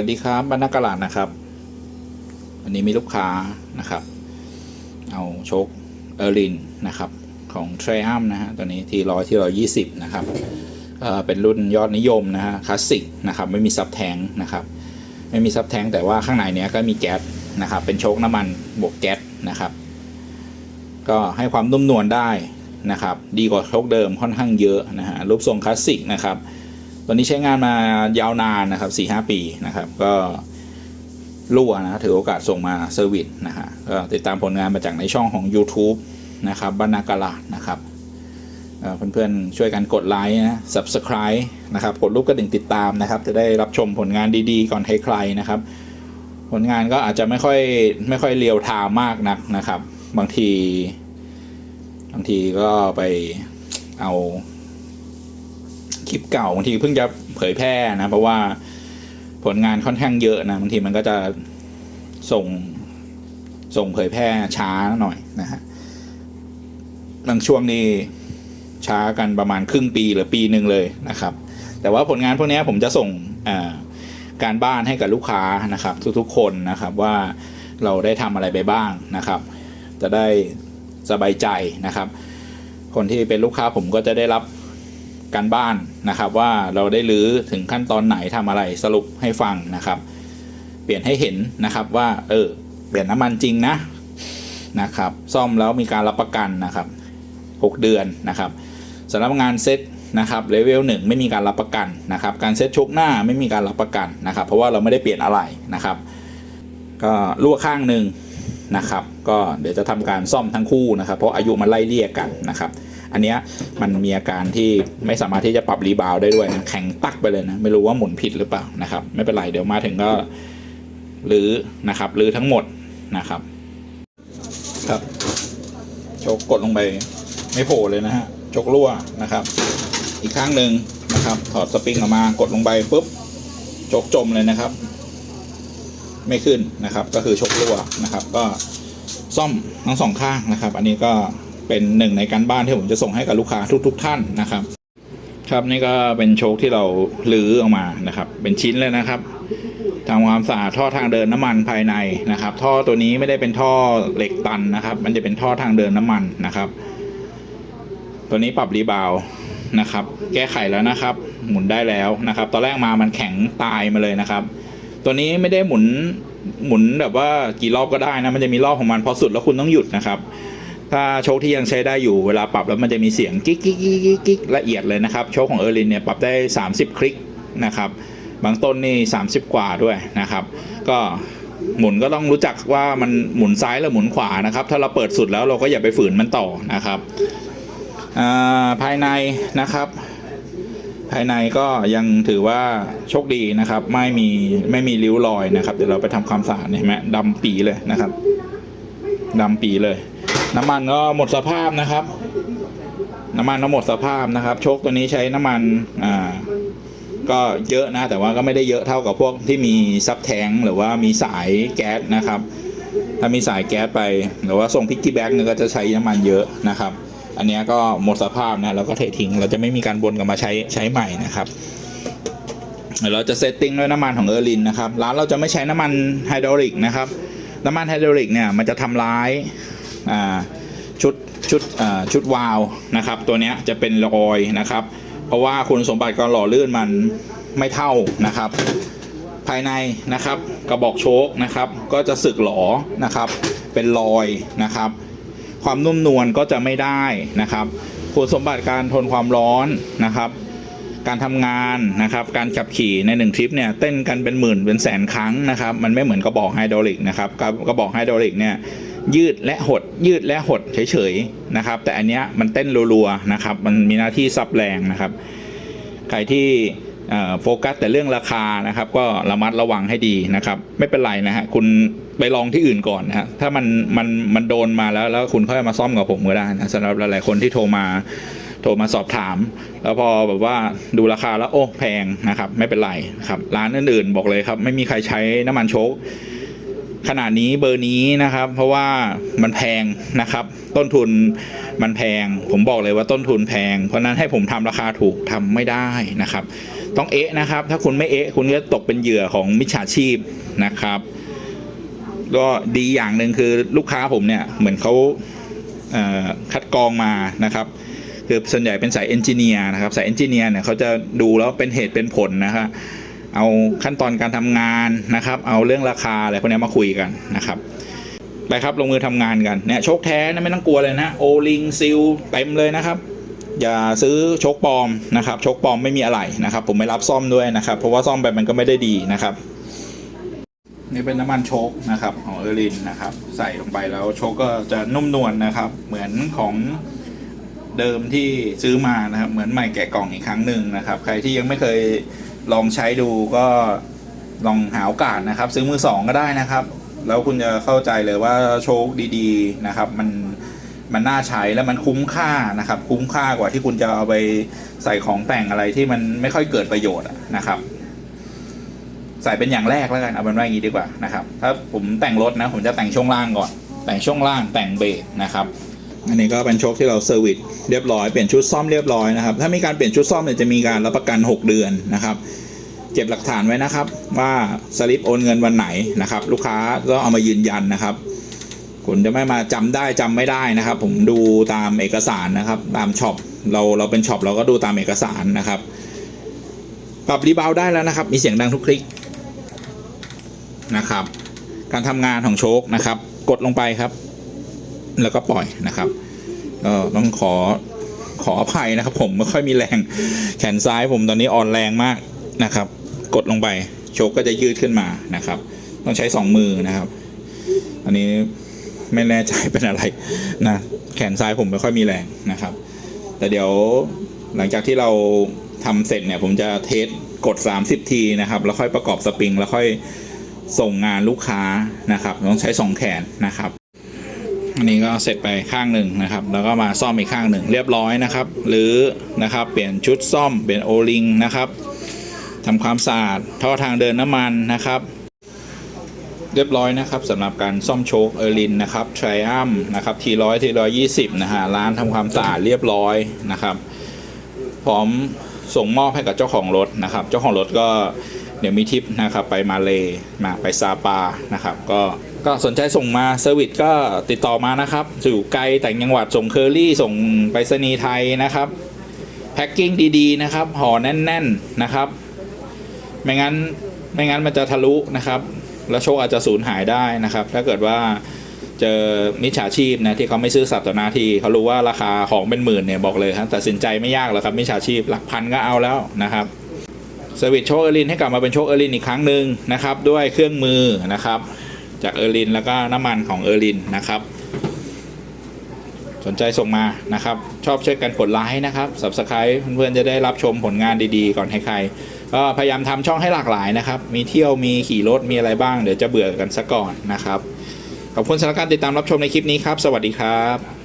วัสดีครับบรรณากาลาดนะครับ วันนี้มีลูกค้านะครับ เอาโชคเออรินนะครับของ t r i u m นะฮะตัวนี้ทีร้อยที่ร้อยยี่สิบนะครับเอ่อเป็นรุ่นยอดนิยมนะฮะคลาสสิกนะครับไม่มีซับแทงนะครับ ไม่มีซับแทงแต่ว่าข้างในเนี้ยก็มีแก๊สนะครับ เป็นโชคน้ำมันบวกแก๊สนะครับ ก็ให้ความนุ่มนวลได้นะครับ ดีกว่าโชคเดิมค่อนข้างเยอะนะฮะรูปทรงคลาสสิกนะครับ ตัวนี้ใช้งานมายาวนานนะครับ4ีหปีนะครับ ก็รั่วนะถือโอกาสส่งมาเซอร์วิสนะฮะก็ติดตามผลงานมาจากในช่องของ YouTube นะครับบรรณากาลาดนะครับเพื่อนๆ ช่วยกันกดไลค์นะ Subscribe นะครับ กดรูปกระดิ่งติดตามนะครับ จะได้รับชมผลงานดีๆ ก่อนใครๆนะครับ ผลงานก็อาจจะไม่ค่อยไม่ค่อยเรียวทม์มากนักนะครับ บางที บางทีก็ไปเอา คลิปเก่าบางทีเพิ่งจะเผยแพร่นะ เพราะว่าผลงานค่อนข้างเยอะนะบางทีมันก็จะส่งส่งเผยแพร่ช้าหน่อยนะฮะบางช่วงนี้ช้ากันประมาณครึ่งปีหรือปีหนึ่งเลยนะครับ แต่ว่าผลงานพวกนี้ผมจะส่งการบ้านให้กับลูกค้านะครับ ทุกๆคนนะครับว่าเราได้ทำอะไรไปบ้างนะครับ จะได้สบายใจนะครับ คนที่เป็นลูกค้าผมก็จะได้รับ การบ้านนะครับว่าเราได้รื้อถึงขั้นตอนไหนทำอะไรสรุปให้ฟังนะครับ เปลี่ยนให้เห็นนะครับว่าเออเปลี่ยนน้ำมันจริงนะนะครับ ซ่อมแล้วมีการรับประกันนะครับ 6 เดือนนะครับสำหรับงานเซ็ตนะครับเลเวลหนึ่งไม่มีการรับประกันนะครับ การเซ็ตชกหน้าไม่มีการรับประกันนะครับ เพราะว่าเราไม่ได้เปลี่ยนอะไรนะครับ ก็รั่วข้างหนึ่งนะครับ ก็เดี๋ยวจะทำการซ่อมทั้งคู่นะครับ เพราะอายุมันไล่เลี่ยกันนะครับ อันเนี้ยมันมีอาการที่ไม่สามารถที่จะปรับรีบาวได้ด้วยนะแข็งตักไปเลยนะ ไม่รู้ว่าหมุนผิดหรือเปล่านะครับ ไม่เป็นไรเดี๋ยวมาถึงก็รื้อนะครับรื้อทั้งหมดนะครับ ครับโชกกดลงไปไม่โผล่เลยนะฮะโชกรั่วนะครับ อีกข้างหนึ่งนะครับ ถอดสปริงออกมากดลงไปปุ๊บโชกจมเลยนะครับ ไม่ขึ้นนะครับ ก็คือโชกรั่วนะครับ ก็ซ่อมทั้งสองข้างนะครับ อันนี้ก็ เป็นหนึ่งในการบ้านที่ผมจะส่งให้กับลูกค้าทุกๆท่านนะครับ ครับนี่ก็เป็นโชคที่เราลื้อออกมานะครับ เป็นชิ้นเลยนะครับทำความสะอาดท่อทางเดินน้ำมันภายในนะครับ ท่อตัวนี้ไม่ได้เป็นท่อเหล็กตันนะครับ มันจะเป็นท่อทางเดินน้ำมันนะครับ ตัวนี้ปรับรีบาวนะครับ แก้ไขแล้วนะครับ หมุนได้แล้วนะครับ ตอนแรกมามันแข็งตายมาเลยนะครับ ตัวนี้ไม่ได้หมุนหมุนแบบว่ากี่รอบก็ได้นะมันจะมีรอบของมันพอสุดแล้วคุณต้องหยุดนะครับ ถ้าโชคที่ยังใช้ได้อยู่เวลาปรับแล้วมันจะมีเสียงกิ๊กกิ๊กกิ๊กกิ๊กละเอียดเลยนะครับ โชคของเออร์ลินเนี่ยปรับได้ 30 คลิกนะครับบางต้นนี่ 30 กว่าด้วยนะครับ ก็หมุนก็ต้องรู้จักว่ามันหมุนซ้ายหรือหมุนขวานะครับ ถ้าเราเปิดสุดแล้วเราก็อย่าไปฝืนมันต่อนะครับภายในนะครับ ภายในก็ยังถือว่าโชคดีนะครับ ไม่มีไม่มีริ้วรอยนะครับ เดี๋ยวเราไปทำความสะอาดเห็นไหมดำปีเลยนะครับดำปีเลย น้ำมันก็หมดสภาพนะครับ น้ำมันก็หมดสภาพนะครับ โชคตัวนี้ใช้น้ำมันอ่าก็เยอะนะ แต่ว่าก็ไม่ได้เยอะเท่ากับพวกที่มีซับแทงหรือว่ามีสายแก๊สนะครับ ถ้ามีสายแก๊สไป หรือว่าส่งพิกกี้แบ็กเนี่ยก็จะใช้น้ำมันเยอะนะครับ อันนี้ก็หมดสภาพนะแล้วก็เททิ้ง เราจะไม่มีการวนกลับมาใช้ใช้ใหม่นะครับเดี๋ยวเราจะเซตติ้งด้วยน้ำมันของเออร์ลินนะครับ ร้านเราจะไม่ใช้น้ำมันไฮดรอลิกนะครับ น้ำมันไฮดรอลิกเนี่ยมันจะทำร้าย ชุดชุดชุดวาล์วนะครับ ตัวนี้จะเป็นรอยนะครับ เพราะว่าคุณสมบัติการหล่อลื่นมันไม่เท่านะครับ ภายในนะครับกระบอกโชคนะครับ ก็จะสึกหลอนะครับ เป็นรอยนะครับ ความนุ่มนวลก็จะไม่ได้นะครับ คุณสมบัติการทนความร้อนนะครับการทำงานนะครับ การขับขี่ในหนึ่งทริปเนี่ยเต้นกันเป็นหมื่นเป็นแสนครั้งนะครับ มันไม่เหมือนกระบอกไฮดรอลิกนะครับ กระกระบอกไฮดรอลิกเนี่ย ยืดและหด ยืดและหดเฉยๆนะครับ แต่อันเนี้ยมันเต้นรัวๆนะครับ มันมีหน้าที่ซับแรงนะครับ ใครที่โฟกัสแต่เรื่องราคานะครับ ก็ระมัดระวังให้ดีนะครับ ไม่เป็นไรนะฮะคุณไปลองที่อื่นก่อนนะฮะถ้ามันมันมันโดนมาแล้วแล้วคุณค่อยมาซ่อมกับผมก็ได้นะสำหรับหลายๆคนที่โทรมาโทรมาสอบถาม แล้วพอแบบว่าดูราคาแล้วโอ้แพงนะครับ ไม่เป็นไรครับ ร้านอื่นๆบอกเลยครับ ไม่มีใครใช้น้ำมันโชค ขนาดนี้เบอร์นี้นะครับ เพราะว่ามันแพงนะครับ ต้นทุนมันแพง ผมบอกเลยว่าต้นทุนแพง เพราะนั้นให้ผมทำราคาถูกทำไม่ได้นะครับ ต้องเอะนะครับ ถ้าคุณไม่เอะคุณก็ตกเป็นเหยื่อของมิจฉาชีพนะครับก็ดีอย่างหนึ่งคือลูกค้าผมเนี่ยเหมือนเขาเคัดกรองมานะครับคือส่วนใหญ่เป็นสายเอนจิเนียร์นะครับสายเอนจิเนียร์เนี่ยเขาจะดูแล้วเป็นเหตุเป็นผลนะครับ เอาขั้นตอนการทำงานนะครับ เอาเรื่องราคาอะไรพวกนี้มาคุยกันนะครับไปครับลงมือทำงานกันเนี่ยโชคแท้นะไม่ต้องกลัวเลยนะโอลิงซิลเต็มเลยนะครับ อย่าซื้อโชคปลอมนะครับโชคปลอมไม่มีอะไรนะครับ ผมไม่รับซ่อมด้วยนะครับ เพราะว่าซ่อมไปมันก็ไม่ได้ดีนะครับนี่เป็นน้ำมันโชคนะครับของเออรินนะครับ ใส่ลงไปแล้วโชคก็จะนุ่มนวลนะครับ เหมือนของเดิมที่ซื้อมานะครับ เหมือนใหม่แกะกล่องอีกครั้งหนึ่งนะครับ ใครที่ยังไม่เคย ลองใช้ดูก็ลองหาโอกาสนะครับ ซื้อมือสองก็ได้นะครับ แล้วคุณจะเข้าใจเลยว่าโชคดีๆนะครับ มันมันน่าใช้และมันคุ้มค่านะครับ คุ้มค่ากว่าที่คุณจะเอาไปใส่ของแต่งอะไรที่มันไม่ค่อยเกิดประโยชน์นะครับ ใส่เป็นอย่างแรกแล้วกันเอาเป็นว่าอย่างนี้ดีกว่านะครับ ถ้าผมแต่งรถนะ ผมจะแต่งช่วงล่างก่อน แต่งช่วงล่างแต่งเบรกนะครับ อันนี้ก็เป็นโชคที่เราเซอร์วิสเรียบร้อยเปลี่ยนชุดซ่อมเรียบร้อยนะครับ ถ้ามีการเปลี่ยนชุดซ่อมเนี่ยจะมีการรับประกัน 6 เดือนนะครับ เก็บหลักฐานไว้นะครับ ว่าสลิปโอนเงินวันไหนนะครับ ลูกค้าต้องเอามายืนยันนะครับคุณจะไม่มาจำได้จำไม่ได้นะครับ ผมดูตามเอกสารนะครับ ตามช็อปเราเราเป็นช็อปเราก็ดูตามเอกสารนะครับปรับรีบาวได้แล้วนะครับ มีเสียงดังทุกคลิกนะครับ การทำงานของโชคนะครับ กดลงไปครับ แล้วก็ปล่อยนะครับก็ต้องขอขออภัยนะครับ ผมไม่ค่อยมีแรง แขนซ้ายผมตอนนี้อ่อนแรงมากนะครับ กดลงไปโชคก็จะยืดขึ้นมานะครับ ต้องใช้สองมือนะครับ อันนี้ไม่แน่ใจเป็นอะไรนะแขนซ้ายผมไม่ค่อยมีแรงนะครับ แต่เดี๋ยวหลังจากที่เราทำเสร็จเนี่ยผมจะเทสกด 30 ทีนะครับ แล้วค่อยประกอบสปริง แล้วค่อยส่งงานลูกค้านะครับ ต้องใช้สองแขนนะครับ อันนี้ก็เสร็จไปข้างหนึ่งนะครับ แล้วก็มาซ่อมอีกข้างหนึ่งเรียบร้อยนะครับ หรือนะครับเปลี่ยนชุดซ่อมเปลี่ยนโอลิงนะครับทำความสะอาดท่อทางเดินน้ำมันนะครับเรียบร้อยนะครับสำหรับการซ่อมโชคเออร์ลินนะครับทริอัมนะครับทีร้อยทีร้อยยี่สิบนะฮะร้านทำความสะอาดเรียบร้อยนะครับ พร้อมส่งมอบให้กับเจ้าของรถนะครับ เจ้าของรถก็เดี๋ยวมีทิปนะครับไปมาเลมาไปซาปานะครับ ก็ ก็สนใจส่งมาเซอร์วิสก็ติดต่อมานะครับอยู่ไกลแต่งจังหวัดส่งเคอรี่ส่งไปรษณีย์ไทยนะครับแพ็กกิ้งดีๆนะครับห่อแน่น ๆนะครับ ไม่งั้นไม่งั้นมันจะทะลุนะครับ แล้วโชคอาจจะสูญหายได้นะครับ ถ้าเกิดว่าเจอมิจฉาชีพนะที่เขาไม่ซื้อสัตว์ต่อนาทีเขารู้ว่าราคาของเป็นหมื่นเนี่ยบอกเลยครับตัดสินใจไม่ยากหรอกครับมิจฉาชีพหลักพันก็เอาแล้วนะครับเซอร์วิสโชคเอร์ลินให้กลับมาเป็นโชคเอร์ลินอีกครั้งหนึ่งนะครับ ด้วยเครื่องมือนะครับ จากเออร์ลินแล้วก็น้ำมันของเออร์ลินนะครับ สนใจส่งมานะครับ ชอบช่วยกันกดไลค์นะครับ subscribe เพื่อนๆจะได้รับชมผลงานดีๆ ก่อนให้ใครก็พยายามทำช่องให้หลากหลายนะครับ มีเที่ยวมีขี่รถมีอะไรบ้างเดี๋ยวจะเบื่อกันซะก่อนนะครับขอบคุณสำหรับการติดตามรับชมในคลิปนี้ครับ สวัสดีครับ